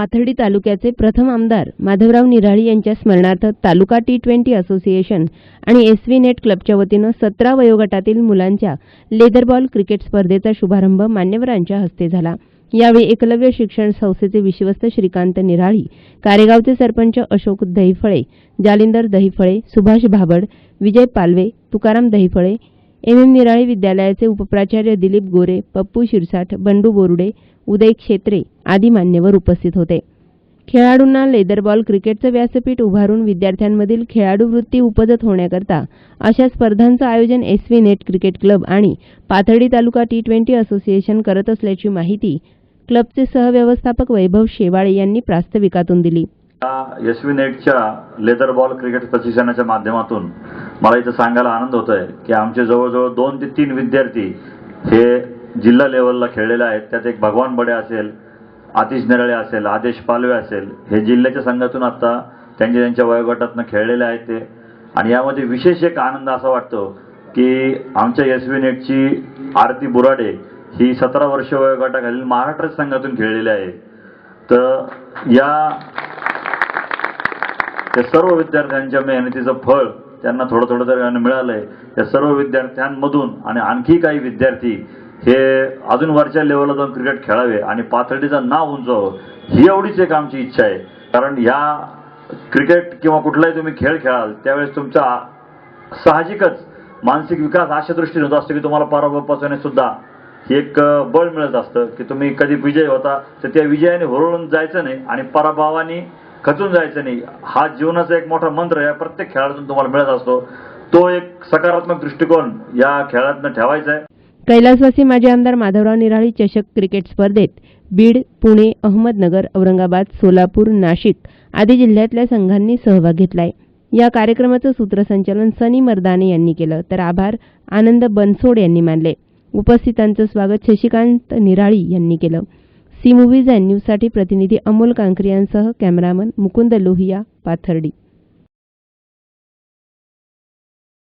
पाथर्डी तालुक्याचे प्रथम आमदार माधवराव निराळी यांच्या स्मरणार्थ तालुका टी ट्वेंटी असोसिएशन आणि एस व्ही नेट क्लबच्या वतीनं सतरा वयोगटातील मुलांच्या लेदरबॉल क्रिकेट स्पर्धेचा शुभारंभ मान्यवरांच्या हस्ते झाला. यावेळी एकलव्य शिक्षण संस्थेचे विश्वस्त श्रीकांत निराळी कारेगावचे सरपंच अशोक दहिफळे जालिंदर दहिफळे सुभाष भाबड विजय पालवे तुकाराम दहिफळे एम एम निराळी विद्यालयाचे उपप्राचार्य दिलीप गोरे पप्पू शिरसाठ बंडू बोरुडे उदय क्षेत्रे आदी मान्यवर उपस्थित होते. खेळाडूंना लेदरबॉल क्रिकेटचं व्यासपीठ उभारून विद्यार्थ्यांमधील खेळाडू वृत्ती उपजत होण्याकरता अशा स्पर्धांचं आयोजन S V net cricket club आणि Pathardi taluka T twenty association करत असल्याची माहिती क्लबचे सहव्यवस्थापक वैभव शेवाळे यांनी प्रास्ताविकातून दिली. एस व्ही नेटच्या लेदर बॉल क्रिकेट प्रशिक्षणाच्या माध्यमातून मला इथं सांगायला आनंद होत आहे की आमचे जवळजवळ दोन ते तीन विद्यार्थी हे जिल्हा लेवलला खेळलेले आहेत. त्यात एक भगवान बडे असेल आतिश निराळे असेल आदेश पालवे असेल हे जिल्ह्याच्या संघातून आता त्यांच्या त्यांच्या वयोगटातनं खेळलेले आहेत ते. आणि यामध्ये विशेष एक आनंद असा वाटतो की आमच्या एस व्ही नेटची आरती बुराडे ही सतरा वर्ष वयोगटाखालील महाराष्ट्र संघातून खेळलेली आहे. तर या त्या सर्व विद्यार्थ्यांच्या मेहनतीचं फळ त्यांना थोडं थोडं तरी आहे त्या सर्व विद्यार्थ्यांमधून आणि आणखी काही विद्यार्थी हे अजून वरच्या लेवलला जाऊन क्रिकेट खेळावे आणि पाथर्डीचं नाव उंचावं ही एवढीच एक आमची इच्छा आहे. कारण ह्या क्रिकेट किंवा कुठलाही तुम्ही खेळ खेळाल त्यावेळेस तुमचा साहजिकच मानसिक विकास अशा दृष्टीने होत असतो की तुम्हाला पराभव सुद्धा एक बळ मिळत असतं की तुम्ही कधी विजय होता तर त्या विजयाने हुरळून जायचं नाही आणि पराभवाने खचून जायचं नाही. हा जीवनाचा एक मोठा मंत्र या प्रत्येक खेळातून तुम्हाला मिळत असतो. तो एक सकारात्मक दृष्टिकोन या खेळातनं ठेवायचा आहे. कैलासवासी माजी आमदार माधवराव निराळी चषक क्रिकेट स्पर्धेत बीड पुणे अहमदनगर औरंगाबाद सोलापूर नाशिक आदी जिल्ह्यातल्या संघांनी सहभाग घेतलाय. या कार्यक्रमाचं सूत्रसंचालन सनी मर्दाने यांनी केलं तर आभार आनंद बनसोड यांनी मानले. उपस्थितांचं स्वागत शशिकांत निराळी यांनी केलं. सी मूव्हीज अँड न्यूजसाठी प्रतिनिधी अमोल कांकरियांसह कॅमेरामन मुकुंद लोहिया पाथर्डी.